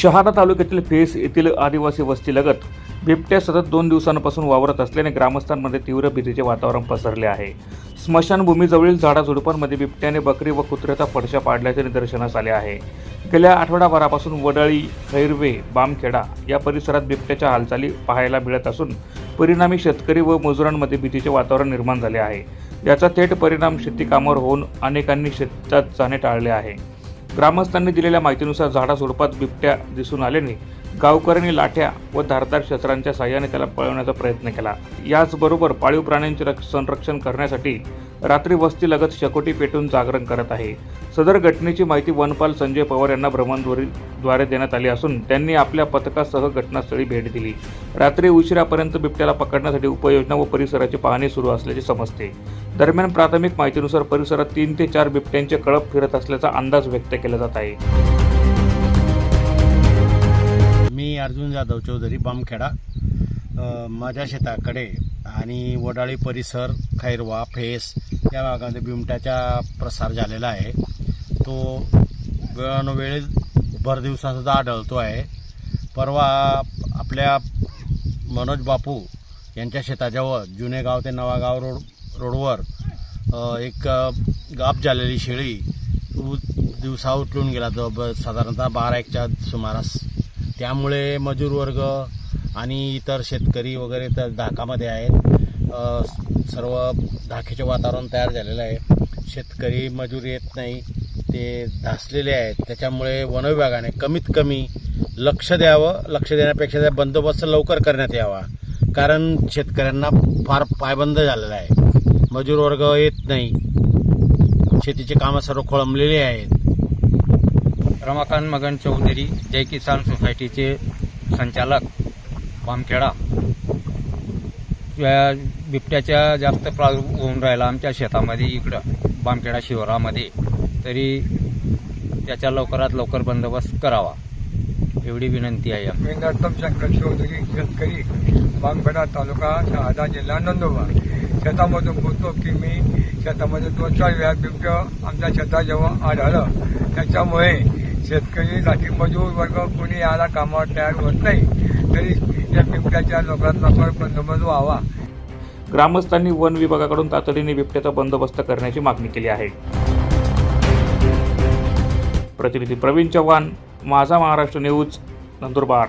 शहादा तालुक्यातील फेस येथील आदिवासी वस्तीलगत बिबट्या सतत दोन दिवसांपासून वावरत असल्याने ग्रामस्थांमध्ये तीव्र भीतीचे वातावरण पसरले आहे. स्मशानभूमीजवळील झाडाझुडपांमध्ये बिबट्याने बकरी व कुत्र्याचा फडशा पाडल्याचे निदर्शनास आले आहे. गेल्या आठवडाभरापासून वडळी खैरवे बामखेडा या परिसरात बिबट्याच्या हालचाली पाहायला मिळत असून परिणामी शेतकरी व मजुरांमध्ये भीतीचे वातावरण निर्माण झाले आहे. याचा थेट परिणाम शेतीकामावर होऊन अनेकांनी शेतात जाणे टाळले आहे. ग्रामस्थांनी दिलेल्या माहितीनुसार झाडा स्वरूपात बिबट्या दिसून आल्याने गावकऱ्यांनी लाठ्या व धारदार शस्त्रांच्या साह्याने त्याला पळवण्याचा प्रयत्न केला. याचबरोबर पाळीव प्राण्यांचे संरक्षण करण्यासाठी रात्री वस्तीलगत शकोटी पेटून जागरण करत आहे. सदर घटनेची माहिती वनपाल संजय पवार यांना भ्रमणध्वरीद्वारे देण्यात आली असून त्यांनी आपल्या पथकासह घटनास्थळी भेट दिली. रात्री उशिरापर्यंत बिबट्याला पकडण्यासाठी उपाययोजना व परिसराची पाहणी सुरू असल्याचे समजते. दरम्यान प्राथमिक माहितीनुसार परिसरात तीन ते चार बिबट्यांचे कळप फिरत असल्याचा अंदाज व्यक्त केला जात आहे. मी अर्जुन जाधव चौधरी बामखेडा. माझ्या शेताकडे आणि वडाळी परिसर खैरवा फेस या भागामध्ये बिमट्याचा प्रसार झालेला आहे. तो वेळानुवेळी भर दिवसासुद्धा आढळतो आहे. परवा आपल्या मनोज बापू यांच्या शेताजवळ जुने गाव ते नवागाव रोड रोडवर एक गाप झालेली शेळी दिवसा उठलून गेला. तो ब- साधारणतः बारा एकच्या सुमारास त्यामुळे मजूर वर्ग आणि इतर शेतकरी वगैरे तर धाकामध्ये आहेत. सर्व धाकेचे वातावरण तयार झालेलं आहे. शेतकरी मजूर येत नाही ते धासलेले आहेत. त्याच्यामुळे वनविभागाने कमीत कमी लक्ष द्यावं लक्ष देण्यापेक्षा त्या बंदोबस्त लवकर करण्यात यावा. कारण शेतकऱ्यांना फार पायबंद झालेला आहे. मजूर वर्ग येत नाही. शेतीची कामं सर्व खोळंबलेली आहेत. रमाकांत मगन चौधरी जय किसान सोसायटीचे संचालक बामखेडा बिबट्याच्या जास्त प्रादुर्भाव होऊन राहिला आमच्या शेतामध्ये इकडं बामखेडा शिवारामध्ये. तरी त्याचा लवकरात लवकर बंदोबस्त करावा. एवढी विनंती आहे मी नरोत्तम शंकर चौधरी शेतकरी बामखेडा तालुका शहादा जिल्हा नंदुरबार. शेतामधून बोलतो की मी शेतामध्ये दोन चार वेळा बिबट्या आमच्या शेतात जेव्हा आढळलं त्याच्यामुळे शेतकरी लाठी मजूर वर्ग कोणी याला कामावर तयार होत नाही तरी या बिबट्याच्या लोकांना लवकर बंदोबस्त व्हावा. ग्रामस्थांनी वन विभागाकडून तातडीने बिबट्याचा बंदोबस्त करण्याची मागणी केली आहे. प्रतिनिधी प्रवीण चव्हाण माझा महाराष्ट्र न्यूज नंदुरबार.